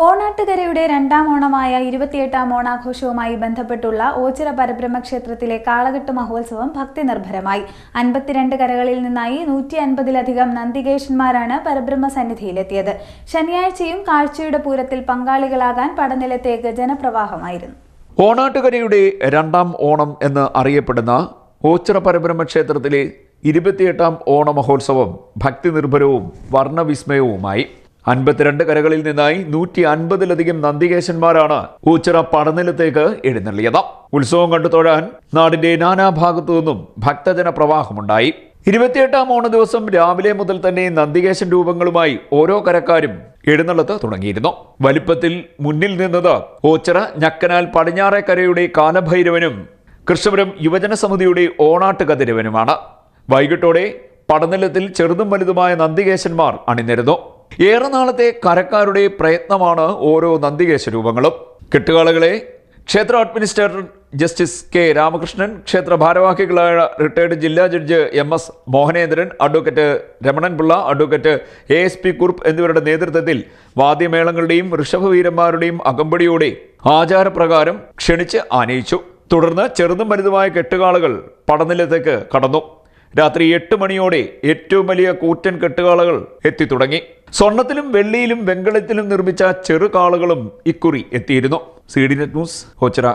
ഓണാട്ടുകരയുടെ രണ്ടാം ഓണമായ ഇരുപത്തിയെട്ടാം ഓണാഘോഷവുമായി ബന്ധപ്പെട്ടുള്ള ഓച്ചിറ പരബ്രഹ്മ ക്ഷേത്രത്തിലെ കാളകെട്ട് മഹോത്സവം ഭക്തി നിർഭരമായി അൻപത്തിരണ്ട് കരകളിൽ നിന്നായി നൂറ്റി അൻപതിലധികം നന്ദികേശന്മാരാണ് പരബ്രഹ്മ സന്നിധിയിലെത്തിയത് ശനിയാഴ്ചയും കാഴ്ചയുടെ പൂരത്തിൽ പങ്കാളികളാകാൻ പടനിലത്തേക്ക് ജനപ്രവാഹമായിരുന്നു ഓണാട്ടുകരയുടെ രണ്ടാം ഓണം എന്ന് അറിയപ്പെടുന്ന ഓച്ചിറ പരബ്രഹ്മ ക്ഷേത്രത്തിലെ ഇരുപത്തിയെട്ടാം ഓണമഹോത്സവം ഭക്തി നിർഭരവും വർണവിസ്മയവുമായി. അൻപത്തിരണ്ട് കരകളിൽ നിന്നായി നൂറ്റി അൻപതിലധികം നന്ദികേശന്മാരാണ് ഊച്ചിറ പടനിലത്തേക്ക് എഴുന്നള്ളിയത്. ഉത്സവം കണ്ടു തൊഴാൻ നാടിന്റെ നാനാഭാഗത്തു നിന്നും ഭക്തജന പ്രവാഹമുണ്ടായി. ഇരുപത്തിയെട്ടാം ഓണ ദിവസം രാവിലെ മുതൽ തന്നെ നന്ദികേശൻ രൂപങ്ങളുമായി ഓരോ കരക്കാരും എഴുന്നള്ളത്ത് തുടങ്ങിയിരുന്നു. വലിപ്പത്തിൽ മുന്നിൽ നിന്നത് ഓച്ചിറ ഞക്കനാൽ പടിഞ്ഞാറേക്കരയുടെ കാലഭൈരവനും കൃഷ്ണപുരം യുവജന സമിതിയുടെ ഓണാട്ട് കതിരവനുമാണ് വൈകിട്ടോടെ പടനിലത്തിൽ ചെറുതും വലുതുമായ നന്ദികേശന്മാർ അണിനിരുന്നു. ഏറെ നാളത്തെ കരക്കാരുടെ പ്രയത്നമാണ് ഓരോ നന്ദികേശ രൂപങ്ങളും. കെട്ടുകാളുകളെ ക്ഷേത്ര അഡ്മിനിസ്ട്രേറ്റർ ജസ്റ്റിസ് കെ രാമകൃഷ്ണൻ ക്ഷേത്ര ഭാരവാഹികളായ റിട്ടയർഡ് ജില്ലാ judge M S Mohanendran advocate Ramananpillai advocate A S P Kurup എന്നിവരുടെ നേതൃത്വത്തിൽ വാദ്യമേളങ്ങളുടെയും ഋഷഭവീരന്മാരുടെയും അകമ്പടിയോടെ ആചാരപ്രകാരം ക്ഷണിച്ച് ആനയിച്ചു. തുടർന്ന് ചെറുതും വലുതുമായ കെട്ടുകാളുകൾ പടനിലത്തേക്ക് കടന്നു. രാത്രി എട്ട് മണിയോടെ ഏറ്റവും വലിയ കൂറ്റൻ കെട്ടുകാളുകൾ എത്തിത്തുടങ്ങി സ്വർണത്തിലും വെള്ളിയിലും വെങ്കലത്തിലും നിർമ്മിച്ച ചെറുകാളുകളും ഇക്കുറി എത്തിയിരുന്നു. C D net news Ochira